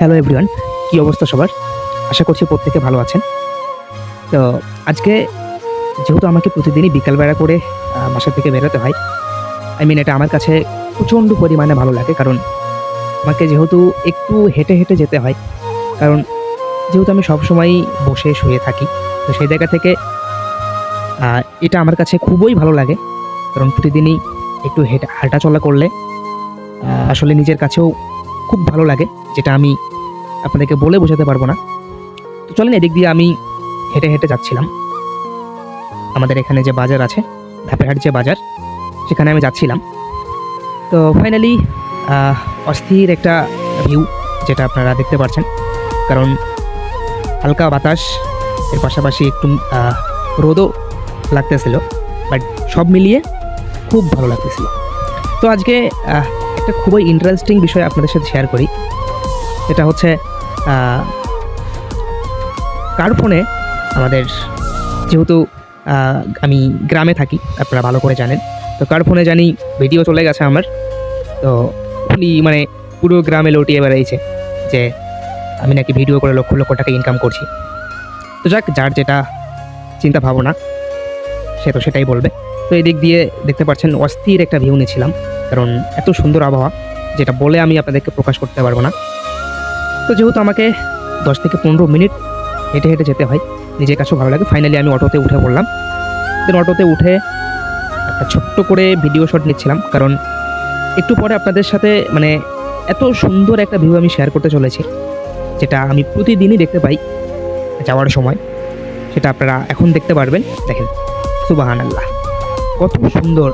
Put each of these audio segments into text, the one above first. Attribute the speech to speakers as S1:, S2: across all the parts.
S1: Hello everyone কী অবস্থা সবার? আশা করছি প্রত্যেকে ভালো আছেন। তো আজকে যেহেতু আমাকে প্রতিদিনই বিকালবেলা করে বাসা থেকে বেরোতে হয় আই মিন এটা আমার কাছে প্রচণ্ড পরিমাণে ভালো লাগে কারণ আমাকে যেহেতু একটু হেঁটে হেঁটে যেতে হয়, কারণ যেহেতু আমি সবসময়ই বসে শুয়ে থাকি, তো সেই জায়গা থেকে এটা আমার কাছে খুবই ভালো লাগে, কারণ প্রতিদিনই একটু হেঁটে হাঁটা চলা করলে আসলে নিজের কাছেও খুব ভালো লাগে। যেটা আমি আপনাদেরকে বলে বোঝাতে পারব না। তো চলেন এদিক দিয়ে আমি হেঁটে হেঁটে যাচ্ছিলাম। আমাদের এখানে যে বাজার আছে ধাপেরহাট যে বাজার, সেখানে আমি যাচ্ছিলাম। তো ফাইনালি অস্থির একটা ভিউ যেটা আপনারা দেখতে পাচ্ছেন। কারণ হালকা বাতাস, এর পাশাপাশি একটু রোদও লাগতেছিল বাট সব মিলিয়ে খুব ভালো লাগতেছিল। তো আজকে একটা খুবই ইন্টারেস্টিং বিষয় আপনাদের সাথে শেয়ার করি। এটা হচ্ছে কার ফোনে? আমাদের যেহেতু আমি গ্রামে থাকি, আপনারা ভালো করে জানেন। তো কার ফোনে জানি ভিডিও চলে গেছে আমার। তো উনি মানে পুরো গ্রামে লটিয়ে বেড়াইছে যে আমি নাকি ভিডিও করে লক্ষ লক্ষ টাকা ইনকাম করছি। তো যাক, যার যেটা চিন্তা ভাবনা, সে তো সেটাই বলবে। তো এই দিক দিয়ে দেখতে পাচ্ছেন, অস্থির একটা ভিউ নিয়েছিলাম কারণ এত সুন্দর আবহাওয়া, যেটা বলে আমি আপনাদেরকে প্রকাশ করতে পারব না। তো যেহেতু আমাকে দশ থেকে পনেরো মিনিট হেঁটে হেঁটে যেতে হয় নিজের কাছেও ভালো লাগে। ফাইনালি আমি অটোতে উঠে পড়লাম। দেন অটোতে উঠে একটা ছোট্ট করে ভিডিও শট নিচ্ছিলাম, কারণ একটু পরে আপনাদের সাথে মানে এত সুন্দর একটা ভিউ আমি শেয়ার করতে চলেছি, যেটা আমি প্রতিদিনই দেখতে পাই যাওয়ার সময়। সেটা আপনারা এখন দেখতে পারবেন। দেখেন সুবাহান আল্লাহ কত সুন্দর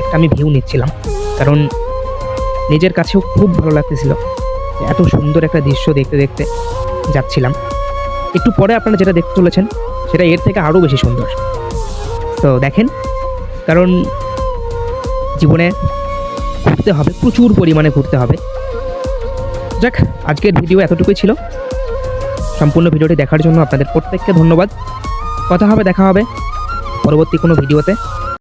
S1: একটা আমি ভিউ নিচ্ছিলাম। কারণ নিজের কাছেও খুব ভালো লাগতেছিল। এত সুন্দর একটা দৃশ্য দেখতে দেখতে যাচ্ছিলাম। একটু পরে আপনারা যেটা দেখতে চলেছেন সেটা এর থেকে আরও বেশি সুন্দর। তো দেখেন, কারণ জীবনে ঘুরতে হবে, প্রচুর পরিমাণে ঘুরতে হবে। যাক, আজকের ভিডিও এতটুকুই ছিল। সম্পূর্ণ ভিডিওটি দেখার জন্য আপনাদের প্রত্যেককে ধন্যবাদ। কথা হবে, দেখা হবে পরবর্তী কোনো ভিডিওতে।